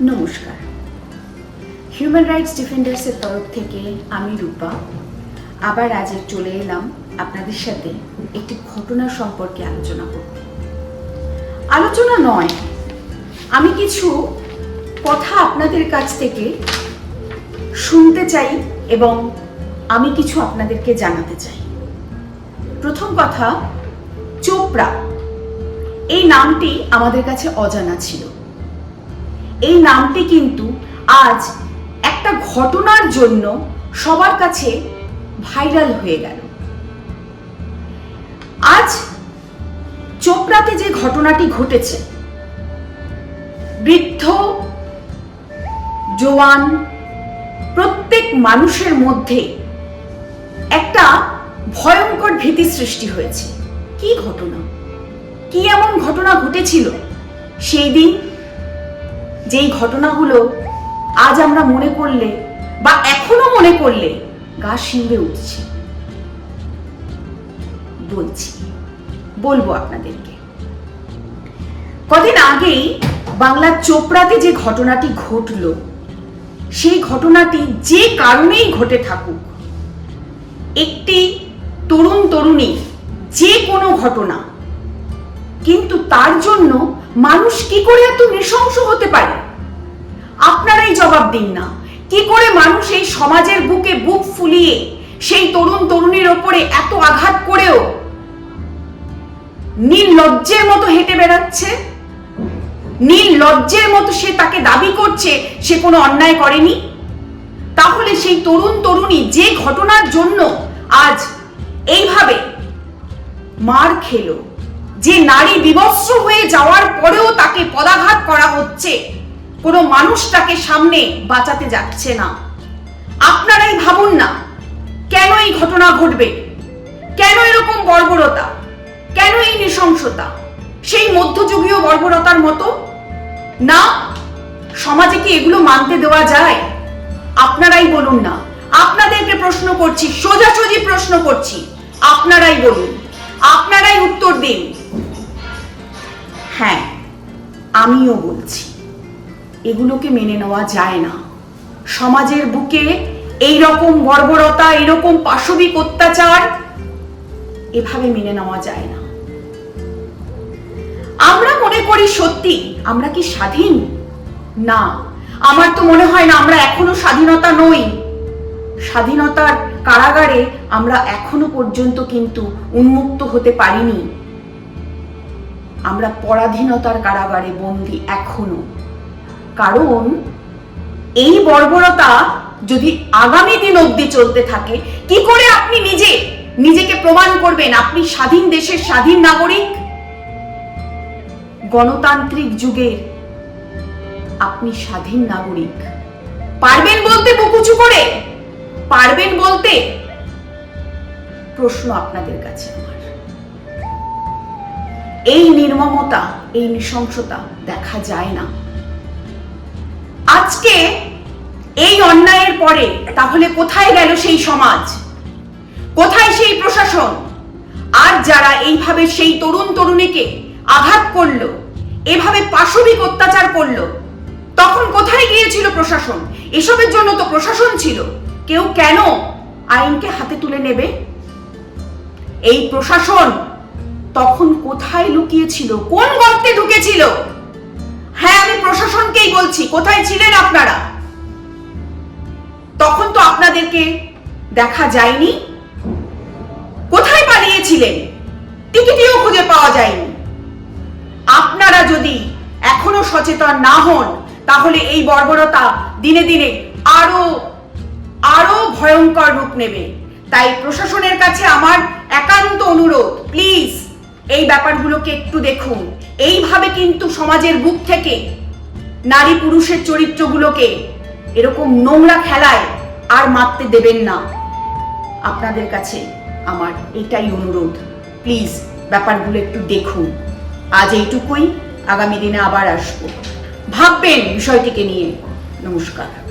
নমস্কার। Human rights ডিফেন্ডার্সের তরফ থেকে আমি রূপা। আবার আজ চলে এলাম আপনাদের সাথে একটি ঘটনা সম্পর্কে আলোচনা করতে। আলোচনা নয়, আমি কিছু কথা আপনাদের কাছ থেকে শুনতে চাই এবং আমি কিছু আপনাদেরকে জানাতে চাই। প্রথম কথা, চোপড়া। এই নামটি আমাদের কাছে অজানা ছিল। এই নামটি কিন্তু আজ একটা ঘটনার জন্য সবার কাছে ভাইরাল হয়ে গেল। আজ চোপড়াতে যে ঘটনাটি ঘটেছে, বৃদ্ধ, জোয়ান, প্রত্যেক মানুষের মধ্যে একটা ভয়ঙ্কর ভীতি সৃষ্টি হয়েছে। কি ঘটনা? কি এমন ঘটনা ঘটেছিল? সেই দিন যেই ঘটনাগুলো আজ আমরা মনে করলে বা এখনও মনে করলে গা শিউরে উঠছে। বলছি, বলব আপনাদেরকে। কদিন আগেই বাংলার চোপড়াতে যে ঘটনাটি ঘটল, সেই ঘটনাটি যে কারণেই ঘটে থাকুক, একটি তরুণ তরুণী যে কোনো ঘটনা, কিন্তু তার জন্য মানুষ কি করে এত নৃশংস হতে পারে? আপনারাই জবাব দিন না। কি করে মানুষ এই সমাজের বুকে বুক ফুলিয়ে সেই তরুণ তরুণীর ওপরে এত আঘাত করেও নীল লজ্জের মতো হেঁটে বেড়াচ্ছে? নীল লজ্জের মতো সে তাকে দাবি করছে, সে কোনো অন্যায় করেনি? তাহলে সেই তরুণ তরুণী যে ঘটনার জন্য আজ এইভাবে মার খেলো। যে নারী বিবস্ত্র হয়ে যাওয়ার পরেও তাকে পদাঘাত করা হচ্ছে, কোনো মানুষ তাকে সামনে বাঁচাতে যাচ্ছে না। আপনারাই ভাবুন না, কেন এই ঘটনা ঘটবে? কেন এরকম বর্বরতা? কেন এই নৃশংসতা? সেই মধ্যযুগীয় বর্বরতার মতো? না, সমাজে কি এগুলো মানতে দেওয়া যায়? আপনারাই বলুন না। আপনাদেরকে প্রশ্ন করছি, সোজাসুজি প্রশ্ন করছি, আপনারাই বলুন। আপনারাই উত্তর দিন। হ্যাঁ আমিও বলছি, এগুলোকে মেনে নেওয়া যায় না। সমাজের বুকে এই রকম বর্বরতা এরকম পাশবিক অত্যাচার এভাবে মেনে নেওয়া যায় না। আমরা মনে করি সত্যি, আমরা কি স্বাধীন? না, আমার তো মনে হয় না আমরা এখনও স্বাধীনতা নই। স্বাধীনতার কারাগারে আমরা এখনও পর্যন্ত কিন্তু উন্মুক্ত হতে পারিনি। আমরা পরাধীনতার কারাগারে বন্দি এখনও। কারণ, এই বর্বরতা যদি আগামী দিন অবধি চলতে থাকে, কি করে আপনি নিজে, নিজেকে প্রমাণ করবেন? আপনি স্বাধীন দেশের স্বাধীন নাগরিক? গণতান্ত্রিক যুগের আপনি স্বাধীন নাগরিক। পারবেন বলতে বুকুচু করে? পারবেন বলতে প্রশ্ন আপনাদের কাছে আমার। এই নির্মমতা, এই নৃশংসতা দেখা যায় না। আজকে এই অন্যায়ের পরে তাহলে কোথায় গেল সেই সমাজ? কোথায় সেই প্রশাসন? আর যারা এইভাবে সেই তরুণ তরুণীকে আঘাত করল, এভাবে পাশবিক অত্যাচার করল, তখন কোথায় গিয়েছিল প্রশাসন? এসবের জন্য তো প্রশাসন ছিল। কেউ কেন আইনকে হাতে তুলে নেবে? এই প্রশাসন তখন কোথায় লুকিয়েছিল? কোন গর্তে ঢুকেছিল? হ্যাঁ আমি প্রশাসনকেই বলছি, কোথায় ছিলেন আপনারা? তখন তো আপনাদেরকে দেখা যায়নি। কোথায় পালিয়েছিলেন? টিকিটিও খুঁজে পাওয়া যায়নি। আপনারা যদি এখনও সচেতন না হন, তাহলে এই বর্বরতা দিনে দিনে আরও আরও ভয়ঙ্কর রূপ নেবে। তাই প্রশাসনের কাছে আমার একান্ত ব্যাপারগুলোকে একটু দেখুন। এইভাবে কিন্তু সমাজের বুক থেকে নারী পুরুষের চরিত্রগুলোকে এরকম নোংরা খেলায় আর মারতে দেবেন না। আপনাদের কাছে আমার এটাই অনুরোধ। প্লিজ ব্যাপারগুলো একটু দেখুন। আজ এইটুকুই, আগামী দিনে আবার আসব। ভাববেন বিষয়টিকে নিয়ে। নমস্কার।